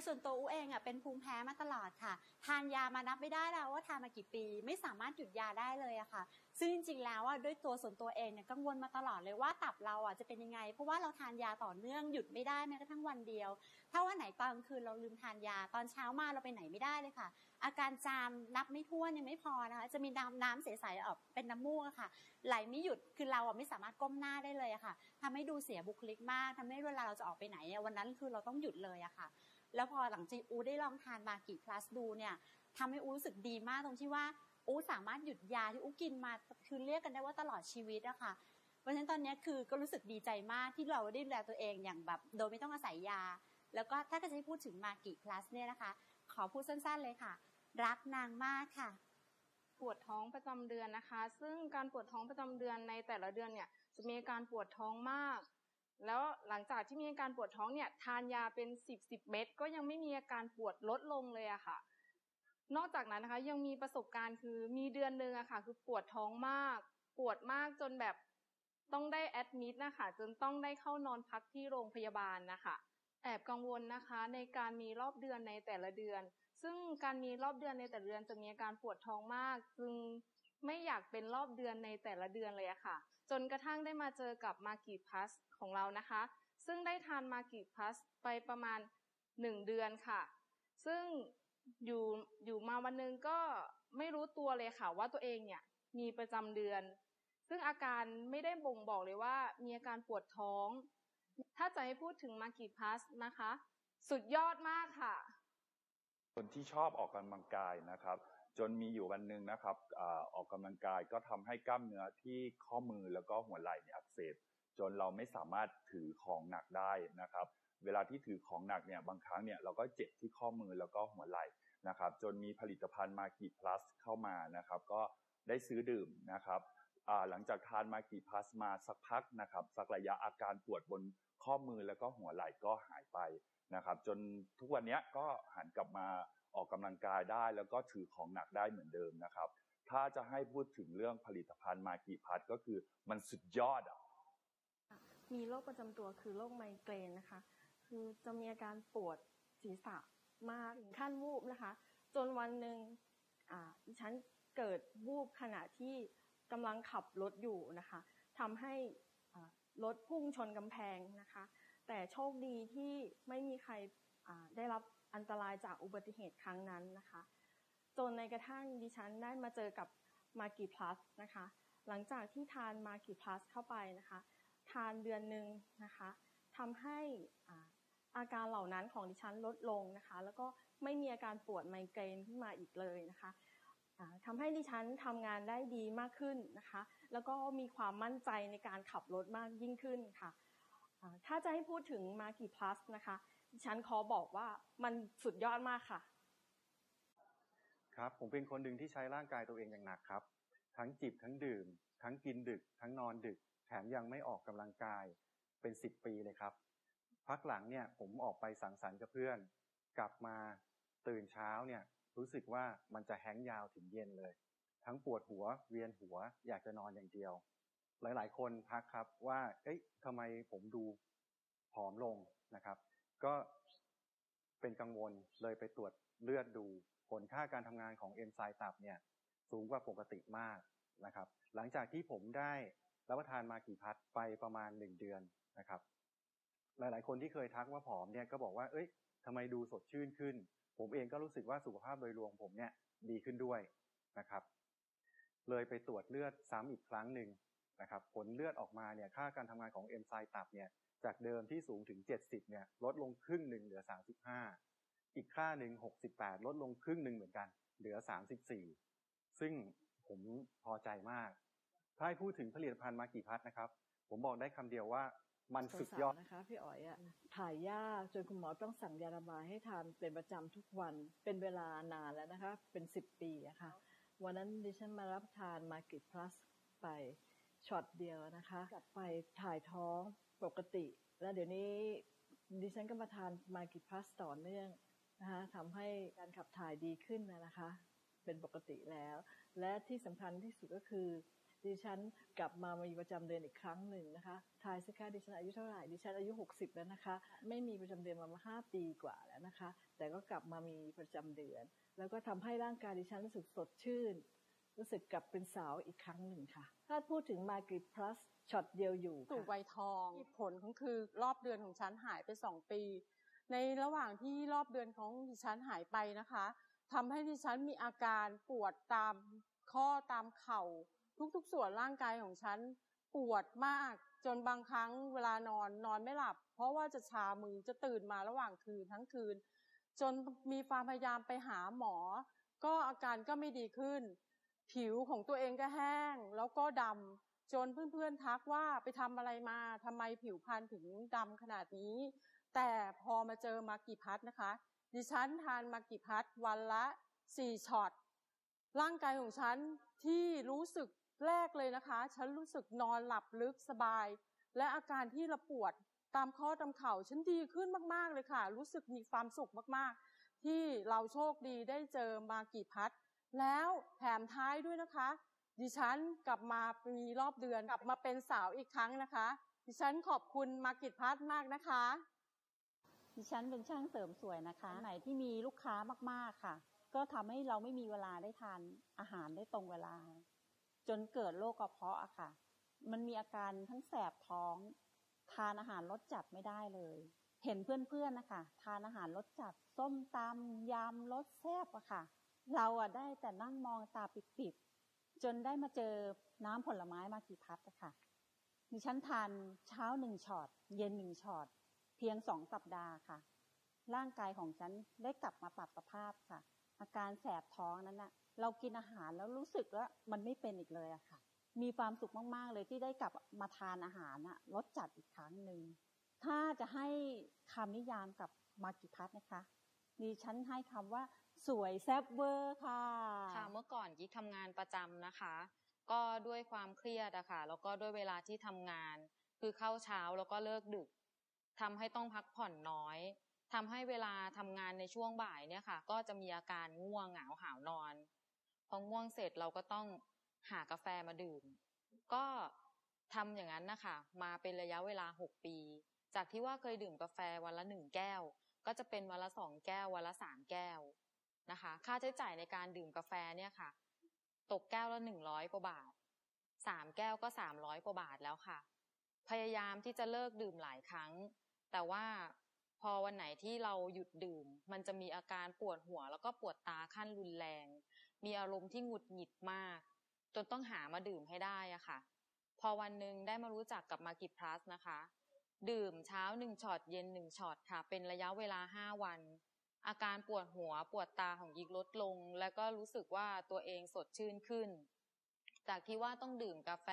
ยส่วนตัวอูเองอะเป็นภูมิแพ้มาตลอดค่ะ ทานยามานับไม่ได้แล้วว่าทานมากี่ปี ไม่สามารถหยุดยาได้เลยอะค่ะ ซึ่งจริงๆแล้วอะด้วยตัวส่วนตัวเองเนี่ยกังวลมาตลอดเลยว่าตับเราอะจะเป็นยังไง เพราะว่าเราทานยาต่อเนื่องหยุดไม่ได้แม้กระทั่งวันเดียว ถ้าวันไหนตอนกลางคืนเราลืมทานยาตอนเช้ามาเราไปไหนไม่ได้เลยค่ะ อาการจามนับไม่ถ้วนยังไม่พอนะคะจะมีน้ำน้ำใสๆออกเป็นน้ำมูกอะค่ะ ไหลไม่หยุดคือเราอะไม่สามารถก้มหน้าได้เลยอะค่ะทำให้ดูเสียบุคลิกมากทำให้เวลาเราจะออกไปไหนวันนั้นคือเราต้องหยุดเลยอะค่ะ แล้วพอหลังจากอูได้ลองทานมากี่พลัสดูเนี่ยทำให้อูรู้สึกดีมากตรงที่ว่าอูสามารถหยุดยาที่อูกินมาคือเรียกกันได้ว่าตลอดชีวิตอะค่ะเพราะฉะนั้นตอนนี้คือก็รู้สึกดีใจมากที่เราได้ดูแลตัวเองอย่างแบบโดยไม่ต้องอาศัยยา แล้วก็ถ้าจะให้พูดถึงมากี่พลัสเนี่ยนะคะ ขอพูดสั้นๆเลยค่ะ รักนางมากค่ะ ปวดท้องประจำเดือนนะคะ ซึ่งการปวดท้องประจำเดือนในแต่ละเดือนเนี่ยจะมีอาการปวดท้องมาก แล้วหลังจากที่มีอาการปวดท้องเนี่ย ทานยาเป็นสิบสิบเม็ดก็ยังไม่มีอาการปวดลดลงเลยอะค่ะ นอกจากนั้นนะคะยังมีประสบการณ์คือมีเดือนหนึ่งอะค่ะ คือปวดท้องมาก ปวดมากจนแบบต้องได้แอดมิดนะคะจนต้องได้เข้านอนพักที่โรงพยาบาลนะคะแอบกังวลนะคะในการมีรอบเดือนในแต่ละเดือน ซึ่งการมีรอบเดือนในแต่ละเดือนจะมีอาการปวดท้องมาก จึงไม่อยากเป็นรอบเดือนในแต่ละเดือนเลยอะค่ะ จนกระทั่งได้มาเจอกับมากีพัสของเรานะคะ ซึ่งได้ทานมากีพัสไปประมาณหนึ่งเดือนค่ะ ซึ่งอยู่อยู่มาวันหนึงก็ไม่รู้ตัวเลยค่ะว่าตัวเองเนี่ยมีประจำเดือน ซึ่งอาการไม่ได้บ่งบอกเลยว่ามีอาการปวดท้อง ถ้าจะให้พูดถึงมากีพัสนะคะ สุดยอดมากค่ะ คนที่ชอบออกกำลังกายนะครับ จนมีอยู่วันหนึ่งนะครับอออกกำลังกายก็ทำให้กล้ามเนื้อที่ข้อมือแล้วก็หัวไหล่เนี่ยอักเสบจนเราไม่สามารถถือของหนักได้นะครับ เวลาที่ถือของหนักเนี่ยบางครั้งเนี่ยเราก็เจ็บที่ข้อมือแล้วก็หัวไหล่นะครับ จนมีผลิตภัณฑ์มากีพลัสเข้ามานะครับ ก็ได้ซื้อดื่มนะครับหลังจากทานมากีพลัสมาสักพักนะครับ สักระยะอาการปวดบนข้อมือแล้วก็หัวไหล่ก็หายไปนะครับ จนทุกวันนี้ก็หันกลับมา ออกกำลังกายได้ แล้วก็ถือของหนักได้เหมือนเดิมนะครับ ถ้าจะให้พูดถึงเรื่องผลิตภัณฑ์มากีพัทก็คือมันสุดยอดอะมีโรคประจำตัวคือโรคไมเกรนนะคะ คือจะมีอาการปวดศีรษะมากถึงขั้นวูบนะคะ จนวันหนึ่งอ่าดิฉันเกิดวูบขณะที่กำลังขับรถอยู่นะคะทำให้รถพุ่งชนกำแพงนะคะ แต่โชคดีที่ไม่มีใครอ่าได้รับ อันตรายจากอุบัติเหตุครั้งนั้นนะคะ จนในกระทั่งดิฉันได้มาเจอกับมากีพลัสนะคะ หลังจากที่ทานมากีพลัสเข้าไปนะคะ ทานเดือนหนึ่งนะคะทำให้อาอาการเหล่านั้นของดิฉันลดลงนะคะ แล้วก็ไม่มีอาการปวดไมเกรนขึ้นมาอีกเลยนะคะอ่าทำให้ดิฉันทำงานได้ดีมากขึ้นนะคะ แล้วก็มีความมั่นใจในการขับรถมากยิ่งขึ้นค่ะอ่าถ้าจะให้พูดถึงมากีพลัสนะคะ ฉันขอบอกว่ามันสุดยอดมากค่ะ ครับผมเป็นคนหนึ่งที่ใช้ร่างกายตัวเองอย่างหนักครับ ทั้งจิบทั้งดื่ม ทั้งกินดึก ทั้งนอนดึก แถมยังไม่ออกกำลังกายเป็นสิบปีเลยครับ พักหลังเนี่ยผมออกไปสังสรรค์กับเพื่อน กลับมาตื่นเช้าเนี่ยรู้สึกว่ามันจะแห้งยาวถึงเย็นเลย ทั้งปวดหัวเวียนหัวอยากจะนอนอย่างเดียว หลาย ๆ คนทักครับว่า เอ๊ะทำไมผมดูผอมลงนะครับ ก็เป็นกังวลเลยไปตรวจเลือดดู ผลค่าการทำงานของเอนไซม์ตับเนี่ยสูงกว่าปกติมากนะครับ หลังจากที่ผมได้รับประทานมากี่พัดไปประมาณหนึ่งเดือนนะครับ หลายๆ คนที่เคยทักว่าผอมเนี่ยก็บอกว่า เอ้ยทำไมดูสดชื่นขึ้น ผมเองก็รู้สึกว่าสุขภาพโดยรวมผมเนี่ยดีขึ้นด้วยนะครับ เลยไปตรวจเลือดซ้ำอีกครั้งหนึ่งนะครับ ผลเลือดออกมาเนี่ยค่าการทำงานของเอนไซม์ตับเนี่ย จากเดิมที่สูงถึง 70 เนี่ย ลดลงครึ่งหนึ่งเหลือ 35 อีกค่าหนึ่ง 68 ลดลงครึ่งหนึ่งเหมือนกัน เหลือ 34 ซึ่งผมพอใจมาก ถ้าพูดถึงผลิตภัณฑ์มากี่พัดนะครับ ผมบอกได้คำเดียวว่ามันสุดยอดนะคะพี่อ๋อยอะถ่ายยากจนคุณหมอต้องสั่งยาระบายให้ทานเป็นประจำทุกวันเป็นเวลานานแล้วนะคะ เป็นสิบปีอะค่ะ วันนั้นดิฉันมารับทานมากิพลัสไปช็อตเดียวนะคะ กลับไปถ่ายท้อง ปกติ แล้วเดี๋ยวนี้ดิฉันก็มาทานมากิพลัสต่อเนื่องนะคะทำให้การขับถ่ายดีขึ้นนะคะ เป็นปกติแล้ว และที่สำคัญที่สุดก็คือ ดิฉันกลับมามีประจำเดือนอีกครั้งหนึ่งนะคะทายสิคะดิฉันอายุเท่าไหร่ดิฉันอายุ 60 แล้วนะคะ ไม่มีประจำเดือนมาห้าปีกว่าแล้วนะคะ แต่ก็กลับมามีประจำเดือน แล้วก็ทำให้ร่างกายดิฉันรู้สึกสดชื่น รู้สึกกลับเป็นสาวอีกครั้งหนึ่งค่ะ ถ้าพูดถึงมากิพลัสช็อตเดียวอยู่สู่ค่ะวัยทองผลของคือรอบเดือนของฉันหายไปสองปี ในระหว่างที่รอบเดือนของดิฉันหายไปนะคะทำให้ดิฉันมีอาการปวดตามข้อตามเข่า ทุกๆส่วนร่างกายของฉันปวดมากจนบางครั้งเวลานอนนอนไม่หลับ เพราะว่าจะชามือจะตื่นมาระหว่างคืนทั้งคืน จนมีความพยายามไปหาหมอ ก็อาการก็ไม่ดีขึ้น ผิวของตัวเองก็แห้ง แล้วก็ดำจนเพื่อนๆทักว่าไปทำอะไรมาทำไมผิวพรรณถึงดำขนาดนี้ แต่พอมาเจอมากิพัทนะคะ ดิฉันทานมากิพัทวันละสี่ช็อตร่างกายของฉันที่รู้สึกแรกเลยนะคะ ฉันรู้สึกนอนหลับลึกสบาย และอาการที่ระปวดตามข้อตามเข่าฉันดีขึ้นมากๆเลยค่ะ รู้สึกมีความสุขมากๆ ที่เราโชคดีได้เจอมากิพัท แล้วแถมท้ายด้วยนะคะ ดิฉันกลับมามีรอบเดือนกลับมาเป็นสาวอีกครั้งนะคะ ดิฉันขอบคุณมากิพัทมากนะคะ ดิฉันเป็นช่างเสริมสวยนะคะ ไหนที่มีลูกค้ามากๆค่ะ ก็ทำให้เราไม่มีเวลาได้ทานอาหารได้ตรงเวลา จนเกิดโรคกระเพาะอะค่ะ มันมีอาการทั้งแสบท้อง ทานอาหารรสจัดไม่ได้เลย เห็นเพื่อนๆนะคะ ทานอาหารรสจัดส้มตำยำรสแซ่บอะค่ะ เราอะได้แต่นั่งมองตาปิดๆจนได้มาเจอน้ำผลไม้มากี่พัดะค่ะดิฉันทานเช้าหนึ่งช็อตเย็นหนึ่งช็อตเพียงสองสัปดาห์ค่ะ ร่างกายของฉันได้กลับมาปรับสภาพค่ะ อาการแสบท้องนั้นนะเรากินอาหารแล้วรู้สึกว่ามันไม่เป็นอีกเลยอะค่ะ มีความสุขมากๆเลยที่ได้กลับมาทานอาหารนะรสจัดอีกครั้งหนึ่งถ้าจะให้คำนิยามกับมากิพัทนะคะดิฉันให้คำว่า สวยแซ่บเวอร์ค่ะ ค่ะ เมื่อก่อนกิ๊กทำงานประจำนะคะ ก็ด้วยความเครียดอะค่ะ แล้วก็ด้วยเวลาที่ทำงาน คือเข้าเช้าแล้วก็เลิกดึกทำให้ต้องพักผ่อนน้อยทำให้เวลาทำงานในช่วงบ่ายเนี่ยค่ะ ก็จะมีอาการง่วงเหงาหาวนอน พอง่วงเสร็จเราก็ต้องหากาแฟมาดื่ม ก็ทำอย่างนั้นนะคะ มาเป็นระยะเวลาหกปี จากที่ว่าเคยดื่มกาแฟวันละหนึ่งแก้ว ก็จะเป็นวันละสองแก้ว วันละสามแก้ว นะคะ ค่าใช้จ่ายในการดื่มกาแฟเนี่ยค่ะ ตกแก้วละหนึ่งร้อยกว่าบาทสามแก้วก็สามร้อยกว่าบาทแล้วค่ะ พยายามที่จะเลิกดื่มหลายครั้ง แต่ว่าพอวันไหนที่เราหยุดดื่ม มันจะมีอาการปวดหัว แล้วก็ปวดตาขั้นรุนแรง มีอารมณ์ที่หงุดหงิดมาก จนต้องหามาดื่มให้ได้อะค่ะ พอวันหนึ่งได้มารู้จักกับมากิพลัสนะคะ ดื่มเช้าหนึ่งช็อตเย็นหนึ่งช็อตค่ะ เป็นระยะเวลาห้าวัน อาการปวดหัวปวดตาของยิกลดลง และก็รู้สึกว่าตัวเองสดชื่นขึ้น จากที่ว่าต้องดื่มกาแฟ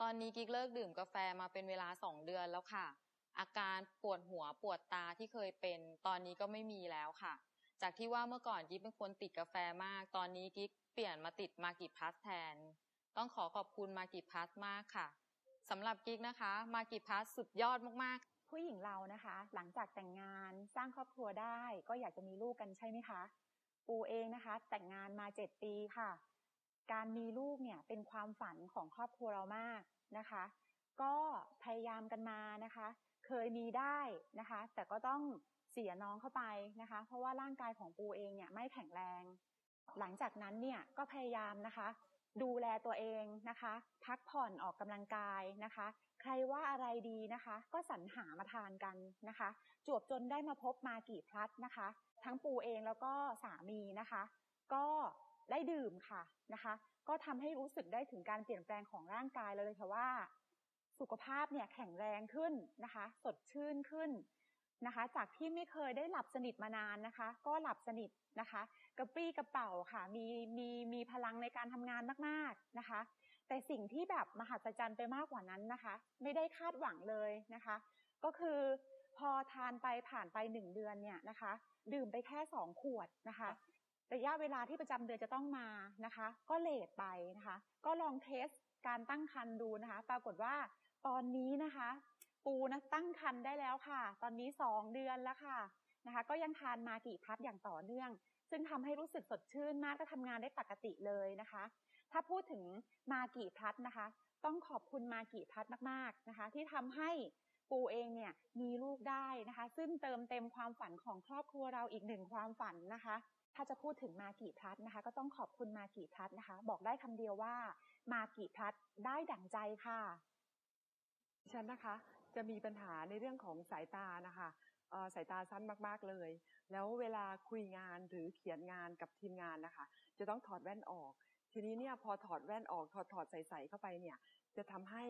ตอนนี้กิ๊กเลิกดื่มกาแฟมาเป็นเวลาสองเดือนแล้วค่ะ อาการปวดหัวปวดตาที่เคยเป็น ตอนนี้ก็ไม่มีแล้วค่ะ จากที่ว่าเมื่อก่อนกิ๊กเป็นคนติดกาแฟมาก ตอนนี้กิ๊กเปลี่ยนมาติดมากิพัสแทน ต้องขอขอบคุณมากิพัสมากค่ะสำหรับกิ๊กนะคะ มากิพัสสุดยอดมากๆ ผู้หญิงเรานะคะ หลังจากแต่งงานสร้างครอบครัวได้ ก็อยากจะมีลูกกันใช่ไหมคะปูเองนะคะ แต่งงานมาเจ็ดปีค่ะ การมีลูกเนี่ยเป็นความฝันของครอบครัวเรามากนะคะ ก็พยายามกันมานะคะ เคยมีได้นะคะ แต่ก็ต้องเสียน้องเข้าไปนะคะ เพราะว่าร่างกายของปูเองเนี่ยไม่แข็งแรง หลังจากนั้นเนี่ยก็พยายามนะคะ ดูแลตัวเองนะคะ พักผ่อนออกกำลังกายนะคะ ใครว่าอะไรดีนะคะ ก็สรรหามาทานกันนะคะ จวบจนได้มาพบมากี่พลัดนะคะ ทั้งปูเองแล้วก็สามีนะคะ ก็ได้ดื่มค่ะนะคะ ก็ทำให้รู้สึกได้ถึงการเปลี่ยนแปลงของร่างกายเลยค่ะว่า สุขภาพเนี่ยแข็งแรงขึ้นนะคะ สดชื่นขึ้นนะคะ จากที่ไม่เคยได้หลับสนิทมานานนะคะ ก็หลับสนิทนะคะ กระปรี้กระเป๋าค่ะ มีมีมีพลังในการทำงานมากๆนะคะ แต่สิ่งที่แบบมหัศจรรย์ไปมากกว่านั้นนะคะ ไม่ได้คาดหวังเลยนะคะ ก็คือพอทานไปผ่านไปหนึ่งเดือนเนี่ยนะคะ ดื่มไปแค่สองขวดนะคะระยะเวลาที่ประจำเดือนจะต้องมานะคะ ก็เลทไปนะคะ ก็ลองเทสการตั้งครรภ์ดูนะคะ ปรากฏว่าตอนนี้นะคะ ปูนะตั้งครรภ์ได้แล้วค่ะ ตอนนี้สองเดือนแล้วค่ะนะคะ ก็ยังทานมากี่พัดอย่างต่อเนื่อง ซึ่งทำให้รู้สึกสดชื่นมากก็ทำงานได้ปกติเลยนะคะ ถ้าพูดถึงมากิพลัสนะคะ ต้องขอบคุณมากิพลัสมากๆนะคะ ที่ทำให้ปูเองเนี่ยมีลูกได้นะคะ ซึ่งเติมเต็มความฝันของครอบครัวเราอีกหนึ่งความฝันนะคะ ถ้าจะพูดถึงมากิพลัสนะคะ ก็ต้องขอบคุณมากิพลัสนะคะ บอกได้คำเดียวว่ามากิพลัสได้ดั่งใจค่ะฉันนะคะจะมีปัญหาในเรื่องของสายตานะคะ สายตาสั้นมากๆเลย แล้วเวลาคุยงานหรือเขียนงานกับทีมงานนะคะ จะต้องถอดแว่นออก ทีนี้เนี่ยพอถอดแว่นออกถอดถอดใส่ๆเข้าไปเนี่ย จะทำให้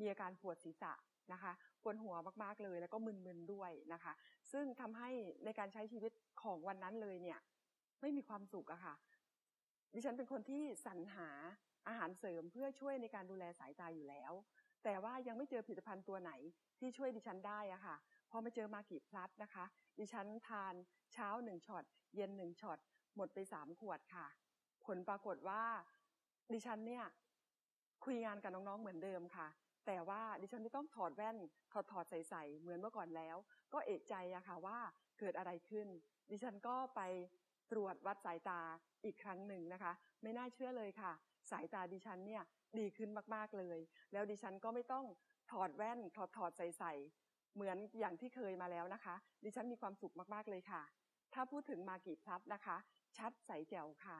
มีอาการปวดศีรษะนะคะปวดหัวมากๆเลย แล้วก็มึนๆด้วยนะคะ ซึ่งทำให้ในการใช้ชีวิตของวันนั้นเลยเนี่ย ไม่มีความสุขอะค่ะ ดิฉันเป็นคนที่สรรหาอาหารเสริมเพื่อช่วยในการดูแลสายตาอยู่แล้ว แต่ว่ายังไม่เจอผลิตภัณฑ์ตัวไหนที่ช่วยดิฉันได้อะค่ะ พอมาเจอมากิพลัสนะคะ ดิฉันทานเช้าหนึ่งช็อตเย็นหนึ่งช็อตหมดไปสามขวดค่ะ ผลปรากฏว่า ดิฉันเนี่ย คุยงานกับน้องๆเหมือนเดิมค่ะ แต่ว่าดิฉันไม่ต้องถอดแว่นถอดถอดใส่ใส่เหมือนเมื่อก่อนแล้ว ก็เอกใจอะค่ะว่าเกิดอะไรขึ้น ดิฉันก็ไปตรวจวัดสายตาอีกครั้งหนึ่งนะคะ ไม่น่าเชื่อเลยค่ะ สายตาดิฉันเนี่ยดีขึ้นมากๆเลย แล้วดิฉันก็ไม่ต้องถอดแว่นถอดถอดใส่ใส่ เหมือนอย่างที่เคยมาแล้วนะคะ ดิฉันมีความสุขมากๆเลยค่ะ ถ้าพูดถึงมากิพลัสนะคะ ชัดใสแจ๋วค่ะ